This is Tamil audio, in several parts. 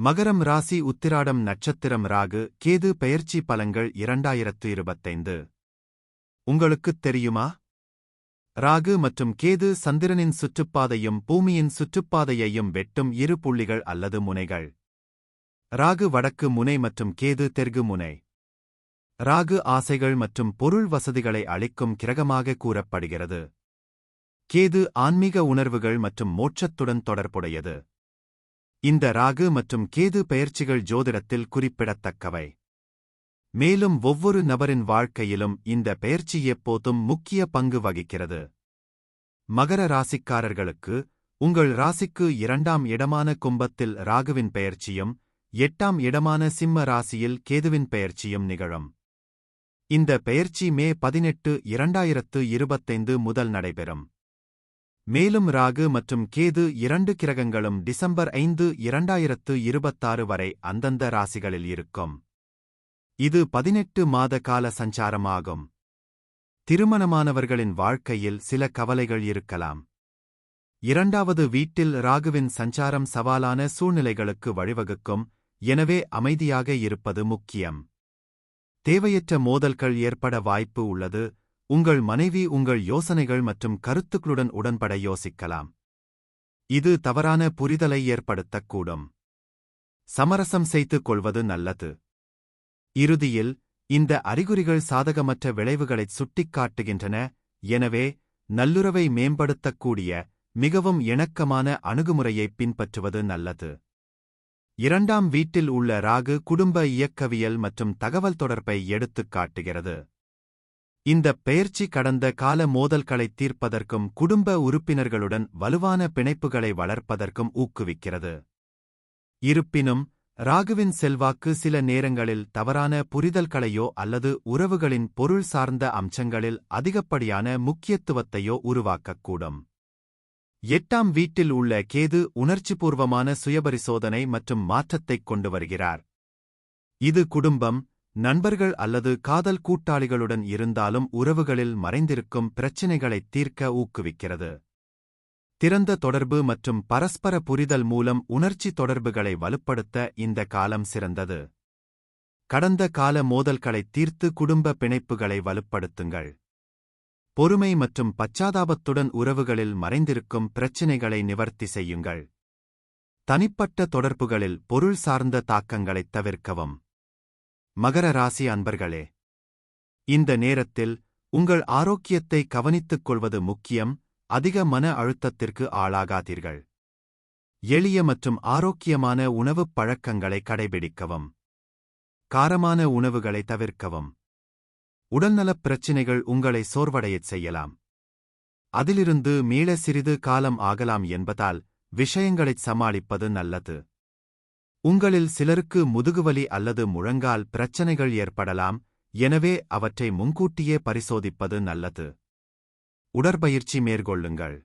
மகரம் ராசி உத்திராடம் நட்சத்திரம் ராகு கேது பெயர்ச்சி பலங்கள் இரண்டாயிரத்து இருபத்தைந்து. உங்களுக்குத் தெரியுமா? ராகு மற்றும் கேது சந்திரனின் சுற்றுப்பாதையும் பூமியின் சுற்றுப்பாதையையும் வெட்டும் இரு புள்ளிகள் அல்லது முனைகள். ராகு வடக்கு முனை மற்றும் கேது தெற்கு முனை. ராகு ஆசைகள் மற்றும் பொருள் வசதிகளை அளிக்கும் கிரகமாக கூறப்படுகிறது. கேது ஆன்மீக உணர்வுகள் மற்றும் மோட்சத்துடன் தொடர்புடையது. இந்த ராகு மற்றும் கேது பெயர்ச்சிகள் ஜோதிடத்தில் குறிப்பிடத்தக்கவை. மேலும் ஒவ்வொரு நபரின் வாழ்க்கையிலும் இந்த பெயர்ச்சி எப்போதும் முக்கிய பங்கு வகிக்கிறது. மகர ராசிக்காரர்களுக்கு உங்கள் ராசிக்கு இரண்டாம் இடமான கும்பத்தில் ராகுவின் பெயர்ச்சியும் எட்டாம் இடமான சிம்ம ராசியில் கேதுவின் பெயர்ச்சியும் நிகழும். இந்த பெயர்ச்சி மே பதினெட்டு இரண்டாயிரத்து இருபத்தைந்து முதல் நடைபெறும். மேலும் ராகு மற்றும் கேது இரண்டு கிரகங்களும் டிசம்பர் ஐந்து இரண்டாயிரத்து இருபத்தாறு வரை அந்தந்த ராசிகளில் இருக்கும். இது பதினெட்டு மாத கால சஞ்சாரமாகும். திருமணமானவர்களின் வாழ்க்கையில் சில கவலைகள் இருக்கலாம். இரண்டாவது வீட்டில் ராகுவின் சஞ்சாரம் சவாலான சூழ்நிலைகளுக்கு வழிவகுக்கும் எனவே அமைதியாக இருப்பது முக்கியம். தேவையற்ற மோதல்கள் ஏற்பட வாய்ப்பு உள்ளது உங்கள் மனைவி உங்கள் யோசனைகள் மற்றும் கருத்துக்களுடன் உடன்பட யோசிக்கலாம். இது தவறான புரிதலை ஏற்படுத்தக்கூடும். சமரசம் செய்து கொள்வது நல்லது. இறுதியில் இந்த அறிகுறிகள் சாதகமற்ற விளைவுகளைச் சுட்டிக்காட்டுகின்றன எனவே நல்லுறவை மேம்படுத்தக்கூடிய மிகவும் இணக்கமான அணுகுமுறையைப் பின்பற்றுவது நல்லது. இரண்டாம் வீட்டில் உள்ள ராகு குடும்ப இயக்கவியல் மற்றும் தகவல் தொடர்பை எடுத்துக் காட்டுகிறது. இந்த பெயர்ச்சி கடந்த கால மோதல்களைத் தீர்ப்பதற்கும் குடும்ப உறுப்பினர்களுடன் வலுவான பிணைப்புகளை வளர்ப்பதற்கும் ஊக்குவிக்கிறது. இருப்பினும் ராகுவின் செல்வாக்கு சில நேரங்களில் தவறான புரிதல்களையோ அல்லது உறவுகளின் பொருள் சார்ந்த அம்சங்களில் அதிகப்படியான முக்கியத்துவத்தையோ உருவாக்கக்கூடும். எட்டாம் வீட்டில் உள்ள கேது உணர்ச்சிபூர்வமான சுயபரிசோதனை மற்றும் மாற்றத்தைக் கொண்டு வருகிறார். இது குடும்பம் நண்பர்கள் அல்லது காதல் கூட்டாளிகளுடன் இருந்தாலும் உறவுகளில் மறைந்திருக்கும் பிரச்சினைகளைத் தீர்க்க ஊக்குவிக்கிறது. திறந்த தொடர்பு மற்றும் பரஸ்பர புரிதல் மூலம் உணர்ச்சி தொடர்புகளை வலுப்படுத்த இந்த காலம் சிறந்தது. கடந்த கால மோதல்களைத் தீர்த்து குடும்ப பிணைப்புகளை வலுப்படுத்துங்கள். பொறுமை மற்றும் பச்சாதாபத்துடன் உறவுகளில் மறைந்திருக்கும் பிரச்சினைகளை நிவர்த்தி செய்யுங்கள். தனிப்பட்ட தொடர்புகளில் பொருள் சார்ந்த தாக்கங்களைத் தவிர்க்கவும். மகர ராசி அன்பர்களே இந்த நேரத்தில் உங்கள் ஆரோக்கியத்தை கவனித்துக் கொள்வது முக்கியம். அதிக மன அழுத்தத்திற்கு ஆளாகாதீர்கள். எளிய மற்றும் ஆரோக்கியமான உணவுப் பழக்கங்களை கடைபிடிக்கவும். காரமான உணவுகளை தவிர்க்கவும். உடல்நலப் பிரச்சினைகள் உங்களை சோர்வடையச் செய்யலாம். அதிலிருந்து மீள சிறிது காலம் ஆகலாம் என்பதால் விஷயங்களைச் சமாளிப்பது நல்லது. உங்களில் சிலருக்கு முதுகுவலி அல்லது முழங்கால் பிரச்சனைகள் ஏற்படலாம் எனவே அவற்றை முன்கூட்டியே பரிசோதிப்பது நல்லது. உடற்பயிற்சி மேற்கொள்ளுங்கள்.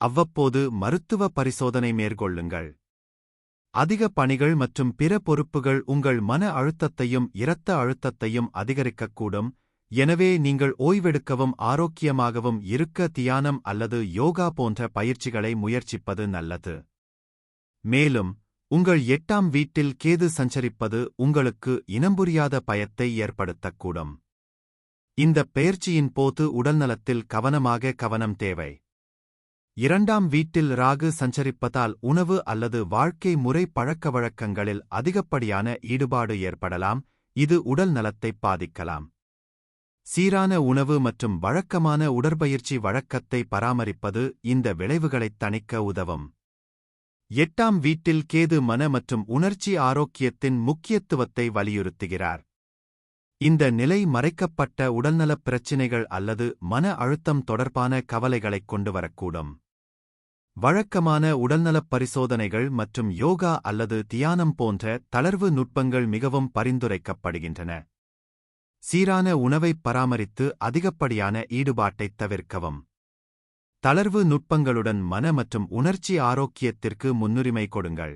அவ்வப்போது மருத்துவ பரிசோதனை மேற்கொள்ளுங்கள். அதிக பணிகள் மற்றும் பிற பொறுப்புகள் உங்கள் மன அழுத்தத்தையும் இரத்த அழுத்தத்தையும் அதிகரிக்கக்கூடும் எனவே நீங்கள் ஓய்வெடுக்கவும் ஆரோக்கியமாகவும் இருக்க தியானம் அல்லது யோகா போன்ற பயிற்சிகளை முயற்சிப்பது நல்லது. மேலும் உங்கள் எட்டாம் வீட்டில் கேது சஞ்சரிப்பது உங்களுக்கு இனம்புரியாத பயத்தை ஏற்படுத்தக்கூடும். இந்த பெயர்ச்சியின் போது உடல்நலத்தில் கவனமாக கவனம் தேவை. இரண்டாம் வீட்டில் ராகு சஞ்சரிப்பதால் உணவு அல்லது வாழ்க்கை முறை பழக்க வழக்கங்களில் அதிகப்படியான ஈடுபாடு ஏற்படலாம் இது உடல் நலத்தை பாதிக்கலாம். சீரான உணவு மற்றும் வழக்கமான உடற்பயிற்சி வழக்கத்தை பராமரிப்பது இந்த விளைவுகளைத் தணிக்க உதவும். எட்டாம் வீட்டில் கேது மன மற்றும் உணர்ச்சி ஆரோக்கியத்தின் முக்கியத்துவத்தை வலியுறுத்துகிறார். இந்த நிலை மறைக்கப்பட்ட உடல்நலப் பிரச்சினைகள் அல்லது மன அழுத்தம் தொடர்பான கவலைகளைக் கொண்டு வரக்கூடும். வழக்கமான உடல்நலப் பரிசோதனைகள் மற்றும் யோகா அல்லது தியானம் போன்ற தளர்வு நுட்பங்கள் மிகவும் பரிந்துரைக்கப்படுகின்றன. சீரான உணவைப் பராமரித்து அதிகப்படியான ஈடுபாட்டைத் தவிர்க்கவும். தளர்வு நுட்பங்களுடன் மன மற்றும் உணர்ச்சி ஆரோக்கியத்திற்கு முன்னுரிமை கொடுங்கள்.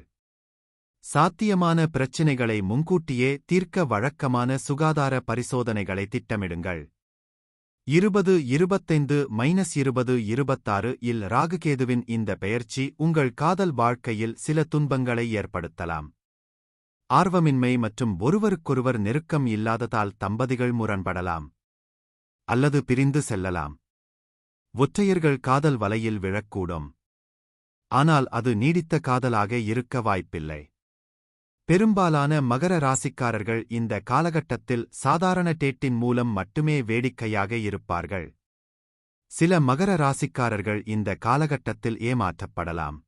சாத்தியமான பிரச்சினைகளை முன்கூட்டியே தீர்க்க வழக்கமான சுகாதார பரிசோதனைகளை திட்டமிடுங்கள். இருபது இருபத்தைந்து மைனஸ் இருபது இருபத்தாறு இல் ராகுகேதுவின் இந்த பெயர்ச்சி உங்கள் காதல் வாழ்க்கையில் சில துன்பங்களை ஏற்படுத்தலாம். ஆர்வமின்மை மற்றும் ஒருவருக்கொருவர் நெருக்கம் இல்லாததால் தம்பதிகள் முரண்படலாம். அல்லது பிரிந்து செல்லலாம். ஒற்றையர்கள் காதல் வலையில் விழக்கூடும். ஆனால் அது நீடித்த காதலாக இருக்க வாய்ப்பில்லை. பெரும்பாலான மகர ராசிக்காரர்கள் இந்த காலகட்டத்தில் சாதாரண டேட்டின் மூலம் மட்டுமே வேடிக்கையாக இருப்பார்கள். சில மகர ராசிக்காரர்கள் இந்த காலகட்டத்தில் ஏமாற்றப்படலாம்.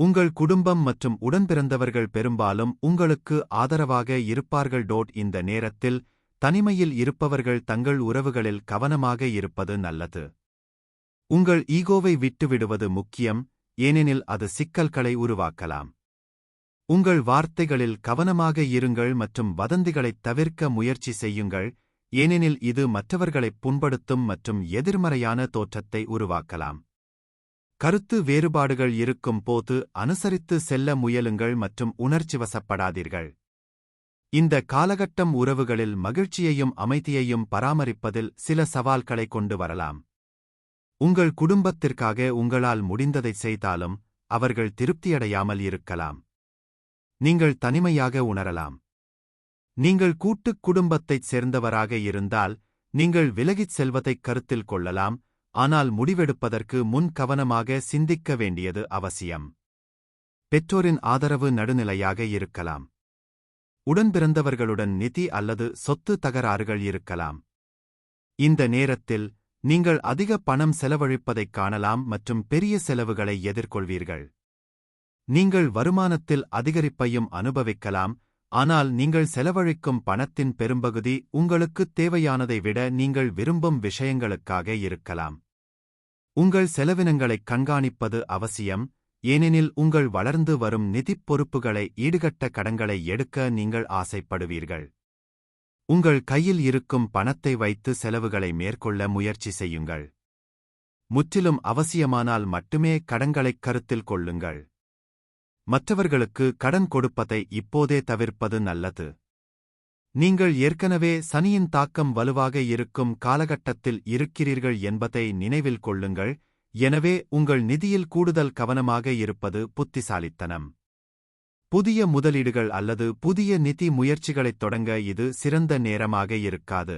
உங்கள் குடும்பம் மற்றும் உடன்பிறந்தவர்கள் பெரும்பாலும் உங்களுக்கு ஆதரவாக இருப்பார்கள். டோட் இந்த நேரத்தில் தனிமையில் இருப்பவர்கள் தங்கள் உறவுகளில் கவனமாக இருப்பது நல்லது. உங்கள் ஈகோவை விட்டுவிடுவது முக்கியம் ஏனெனில் அது சிக்கல்களை உருவாக்கலாம். உங்கள் வார்த்தைகளில் கவனமாக இருங்கள் மற்றும் வதந்திகளைத் தவிர்க்க முயற்சி செய்யுங்கள் ஏனெனில் இது மற்றவர்களைப் புண்படுத்தும் மற்றும் எதிர்மறையான தோற்றத்தை உருவாக்கலாம். கருத்து வேறுபாடுகள் இருக்கும் போது அனுசரித்து செல்ல முயலுங்கள் மற்றும் உணர்ச்சிவசப்படாதீர்கள் இந்த காலகட்டம் உறவுகளில் மகிழ்ச்சியையும் அமைதியையும் பராமரிப்பதில் சில சவால்களை கொண்டு வரலாம். உங்கள் குடும்பத்திற்காக உங்களால் முடிந்ததை செய்தாலும் அவர்கள் திருப்தியடையாமல் இருக்கலாம். நீங்கள் தனிமையாக உணரலாம். நீங்கள் கூட்டுக் குடும்பத்தைச் சேர்ந்தவராக இருந்தால் நீங்கள் விலகிச் செல்வதைக் கருத்தில் கொள்ளலாம் ஆனால் முடிவெடுப்பதற்கு முன் கவனமாக சிந்திக்க வேண்டியது அவசியம். பெற்றோரின் ஆதரவு நடுநிலையாக இருக்கலாம். உடன்பிறந்தவர்களுடன் நிதி அல்லது சொத்து தகராறுகள் இருக்கலாம். இந்த நேரத்தில் நீங்கள் அதிக பணம் செலவழிப்பதைக் காணலாம் மற்றும் பெரிய செலவுகளை எதிர்கொள்வீர்கள். நீங்கள் வருமானத்தில் அதிகரிப்பையும் அனுபவிக்கலாம் ஆனால் நீங்கள் செலவழிக்கும் பணத்தின் பெரும்பகுதி உங்களுக்குத் தேவையானதை விட நீங்கள் விரும்பும் விஷயங்களுக்காக இருக்கலாம். உங்கள் செலவினங்களைக் கண்காணிப்பது அவசியம் ஏனெனில் உங்கள் வளர்ந்து வரும் நிதிப் பொறுப்புகளை ஈடுகட்ட கடன்களை எடுக்க நீங்கள் ஆசைப்படுவீர்கள். உங்கள் கையில் இருக்கும் பணத்தை வைத்து செலவுகளை மேற்கொள்ள முயற்சி செய்யுங்கள். முற்றிலும் அவசியமானால் மட்டுமே கடன்களைக் கருத்தில் கொள்ளுங்கள். மற்றவர்களுக்கு கடன் கொடுப்பதை இப்போதே தவிர்ப்பது நல்லது. நீங்கள் ஏற்கனவே சனியின் தாக்கம் வலுவாக இருக்கும் காலகட்டத்தில் இருக்கிறீர்கள் என்பதை நினைவில் கொள்ளுங்கள். எனவே உங்கள் நிதியில் கூடுதல் கவனமாக இருப்பது புத்திசாலித்தனம். புதிய முதலீடுகள் அல்லது புதிய நிதி முயற்சிகளைத் தொடங்க இது சிறந்த நேரமாக இருக்காது.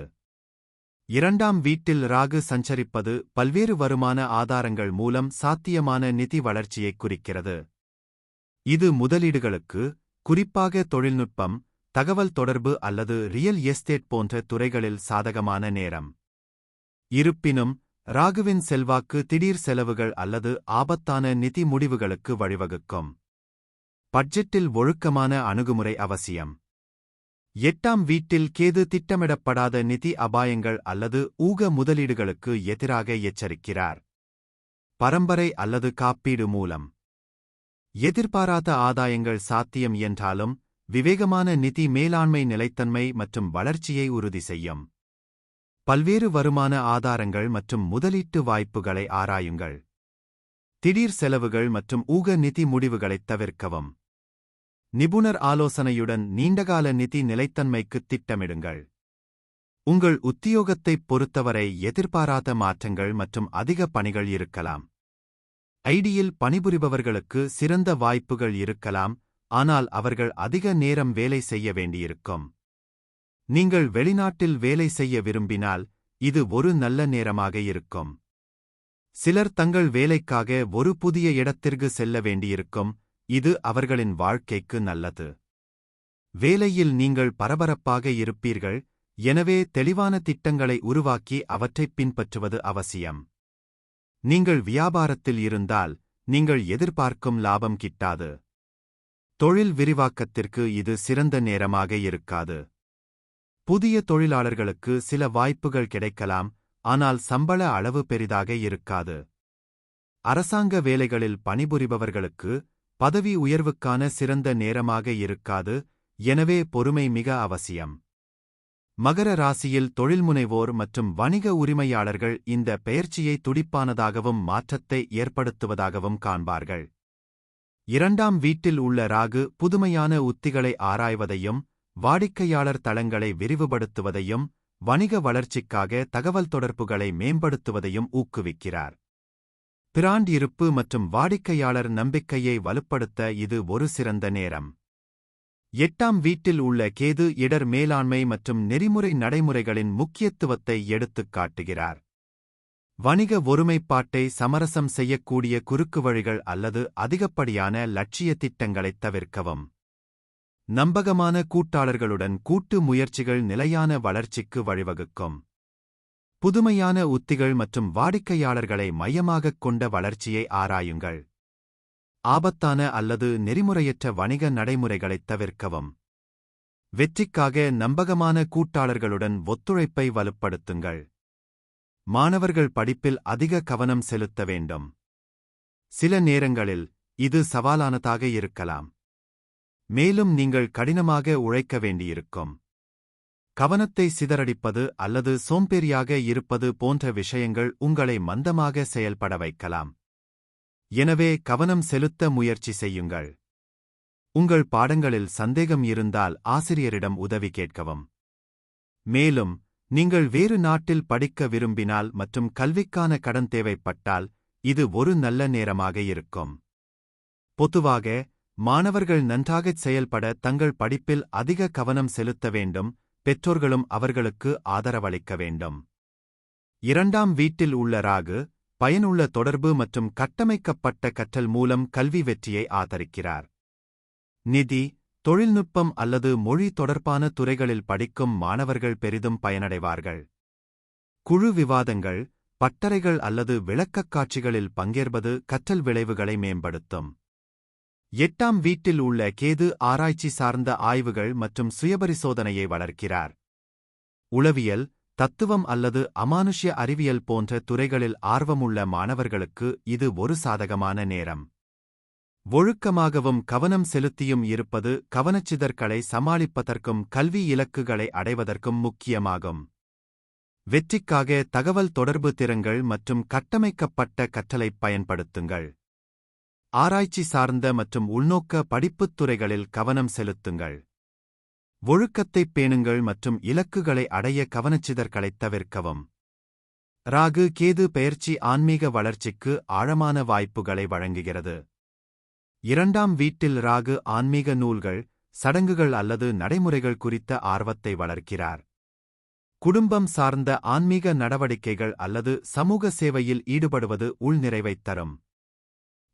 இரண்டாம் வீட்டில் ராகு சஞ்சரிப்பது பல்வேறு வருமான ஆதாரங்கள் மூலம் சாத்தியமான நிதி வளர்ச்சியைக் குறிக்கிறது. இது முதலீடுகளுக்கு குறிப்பாக தொழில்நுட்பம் தகவல் தொடர்பு அல்லது ரியல் எஸ்டேட் போன்ற துறைகளில் சாதகமான நேரம். இருப்பினும் ராகுவின் செல்வாக்கு திடீர் செலவுகள் அல்லது ஆபத்தான நிதி முடிவுகளுக்கு வழிவகுக்கும். பட்ஜெட்டில் ஒழுக்கமான அணுகுமுறை அவசியம். எட்டாம் வீட்டில் கேது திட்டமிடப்படாத நிதி அபாயங்கள் அல்லது ஊக முதலீடுகளுக்கு எதிராக எச்சரிக்கிறார். பரம்பரை அல்லது காப்பீடு மூலம். எதிர்பாராத ஆதாயங்கள் சாத்தியம் என்றாலும் விவேகமான நிதி மேலாண்மை நிலைத்தன்மை மற்றும் வளர்ச்சியை உறுதி செய்யும். பல்வேறு வருமான ஆதாரங்கள் மற்றும் முதலீட்டு வாய்ப்புகளை ஆராயுங்கள். திடீர் செலவுகள் மற்றும் ஊக நிதி முடிவுகளைத் தவிர்க்கவும். நிபுணர் ஆலோசனையுடன் நீண்டகால நிதி நிலைத்தன்மைக்குத் திட்டமிடுங்கள். உங்கள் உத்தியோகத்தைப் பொறுத்தவரை எதிர்பாராத மாற்றங்கள் மற்றும் அதிக பணிகள் இருக்கலாம். ஐடியில் பணிபுரிபவர்களுக்கு சிறந்த வாய்ப்புகள் இருக்கலாம் ஆனால் அவர்கள் அதிக நேரம் வேலை செய்ய வேண்டியிருக்கும். நீங்கள் வெளிநாட்டில் வேலை செய்ய விரும்பினால் இது ஒரு நல்ல நேரமாக இருக்கும். சிலர் தங்கள் வேலைக்காக ஒரு புதிய இடத்திற்கு செல்ல வேண்டியிருக்கும் இது அவர்களின் வாழ்க்கைக்கு நல்லது. வேலையில் நீங்கள் பரபரப்பாக இருப்பீர்கள் எனவே தெளிவான திட்டங்களை உருவாக்கி அவற்றைப் பின்பற்றுவது அவசியம். நீங்கள் வியாபாரத்தில் இருந்தால் நீங்கள் எதிர்பார்க்கும் லாபம் கிட்டாது. தொழில் விரிவாக்கத்திற்கு இது சிறந்த நேரமாக இருக்காது. புதிய தொழிலாளர்களுக்கு சில வாய்ப்புகள் கிடைக்கலாம் ஆனால் சம்பள அளவு பெரிதாக இருக்காது. அரசாங்க வேலைகளில் பணிபுரிபவர்களுக்கு பதவி உயர்வுக்கான சிறந்த நேரமாக இருக்காது எனவே பொறுமை மிக அவசியம். மகர ராசியில் தொழில்முனைவோர் மற்றும் வணிக உரிமையாளர்கள் இந்த பெயர்ச்சியை துடிப்பானதாகவும் மாற்றத்தை ஏற்படுத்துவதாகவும் காண்பார்கள். இரண்டாம் வீட்டில் உள்ள ராகு புதுமையான உத்திகளை ஆராய்வதையும் வாடிக்கையாளர் தளங்களை விரிவுபடுத்துவதையும் வணிக வளர்ச்சிக்காக தகவல் தொடர்புகளை மேம்படுத்துவதையும் ஊக்குவிக்கிறார். பிராண்ட் இருப்பு மற்றும் வாடிக்கையாளர் நம்பிக்கையை வலுப்படுத்த இது ஒரு சிறந்த நேரம். எட்டாம் வீட்டில் உள்ள கேது இடர் மேலாண்மை மற்றும் நெறிமுறை நடைமுறைகளின் முக்கியத்துவத்தை எடுத்துக் காட்டுகிறார். வணிக ஒருமைப்பாட்டை சமரசம் செய்யக்கூடிய குறுக்கு வழிகள் அல்லது அதிகப்படியான லட்சிய திட்டங்களைத் தவிர்க்கவும். நம்பகமான கூட்டாளர்களுடன் கூட்டு முயற்சிகள் நிலையான வளர்ச்சிக்கு வழிவகுக்கும். புதுமையான உத்திகள் மற்றும் வாடிக்கையாளர்களை மையமாகக் கொண்ட வளர்ச்சியை ஆராயுங்கள். ஆபத்தான அல்லது நெறிமுறையற்ற வணிக நடைமுறைகளைத் தவிர்க்கவும். வெற்றிக்காக நம்பகமான கூட்டாளர்களுடன் ஒத்துழைப்பை வலுப்படுத்துங்கள். மாணவர்கள் படிப்பில் அதிக கவனம் செலுத்த வேண்டும். சில நேரங்களில் இது சவாலானதாக இருக்கலாம். மேலும் நீங்கள் கடினமாக உழைக்க வேண்டியிருக்கும். கவனத்தை சிதறடிப்பது அல்லது சோம்பேறியாக இருப்பது போன்ற விஷயங்கள் உங்களை மந்தமாக செயல்பட வைக்கலாம். எனவே கவனம் செலுத்த முயற்சி செய்யுங்கள். உங்கள் பாடங்களில் சந்தேகம் இருந்தால் ஆசிரியரிடம் உதவி கேட்கவும். மேலும் நீங்கள் வேறு நாட்டில் படிக்க விரும்பினால் மற்றும் கல்விக்கான கடன் தேவைப்பட்டால் இது ஒரு நல்ல நேரமாக இருக்கும். பொதுவாக மாணவர்கள் நன்றாகச் செயல்பட தங்கள் படிப்பில் அதிக கவனம் செலுத்த வேண்டும் பெற்றோர்களும் அவர்களுக்கு ஆதரவளிக்க வேண்டும். இரண்டாம் வீட்டில் உள்ள ராகு பயனுள்ள தொடர்பு மற்றும் கட்டமைக்கப்பட்ட கற்றல் மூலம் கல்வி வெற்றியை ஆதரிக்கிறார். நிதி தொழில்நுட்பம் அல்லது மொழி தொடர்பான துறைகளில் படிக்கும் மாணவர்கள் பெரிதும் பயனடைவார்கள். குழு விவாதங்கள் பட்டறைகள் அல்லது விளக்கக் காட்சிகளில் பங்கேற்பது கற்றல் விளைவுகளை மேம்படுத்தும். எட்டாம் வீட்டில் உள்ள கேது ஆராய்ச்சி சார்ந்த ஆய்வுகள் மற்றும் சுயபரிசோதனையை வளர்க்கிறார். உளவியல் தத்துவம் அல்லது அமானுஷ்ய அறிவியல் போன்ற துறைகளில் ஆர்வமுள்ள மாணவர்களுக்கு இது ஒரு சாதகமான நேரம். ஒழுக்கமாகவும் கவனம் செலுத்தியும் இருப்பது கவனச்சிதற்களை சமாளிப்பதற்கும் கல்வி இலக்குகளை அடைவதற்கும் முக்கியமாகும். வெற்றிக்காக தகவல் தொடர்பு திறங்கள் மற்றும் கட்டமைக்கப்பட்ட கற்றலைப் பயன்படுத்துங்கள். ஆராய்ச்சி சார்ந்த மற்றும் உள்நோக்க படிப்புத் துறைகளில் கவனம் செலுத்துங்கள். ஒழுக்கத்தைப் பேணுங்கள் மற்றும் இலக்குகளை அடைய கவனச்சிதற்களைத் தவிர்க்கவும். ராகு கேது பெயர்ச்சி ஆன்மீக வளர்ச்சிக்கு ஆழமான வாய்ப்புகளை வழங்குகிறது. இரண்டாம் வீட்டில் ராகு ஆன்மீக நூல்கள் சடங்குகள் அல்லது நடைமுறைகள் குறித்த ஆர்வத்தை வளர்க்கிறார். குடும்பம் சார்ந்த ஆன்மீக நடவடிக்கைகள் அல்லது சமூக சேவையில் ஈடுபடுவது உள்நிறைவைத் தரும்.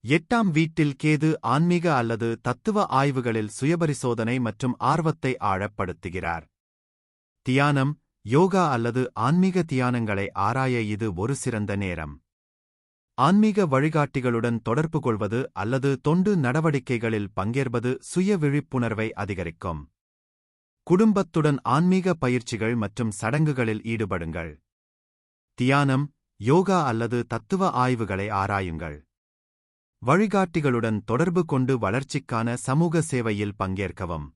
எட்டாம் வீட்டில் கேது ஆன்மீக அல்லது தத்துவ ஆய்வுகளில் சுயபரிசோதனை மற்றும் ஆர்வத்தை ஆழப்படுத்துகிறார். தியானம் யோகா அல்லது ஆன்மீக தியானங்களை ஆராய இது ஒரு சிறந்த நேரம். ஆன்மீக வழிகாட்டிகளுடன் தொடர்பு கொள்வது அல்லது தொண்டு நடவடிக்கைகளில் பங்கேற்பது சுய விழிப்புணர்வை அதிகரிக்கும். குடும்பத்துடன் ஆன்மீக பயிற்சிகள் மற்றும் சடங்குகளில் ஈடுபடுங்கள். தியானம் யோகா அல்லது தத்துவ ஆய்வுகளை ஆராயுங்கள். வழிகாட்டிகளுடன் தொடர்பு கொண்டு வளர்ச்சிக்கான சமூக சேவையில் பங்கேற்கவும்.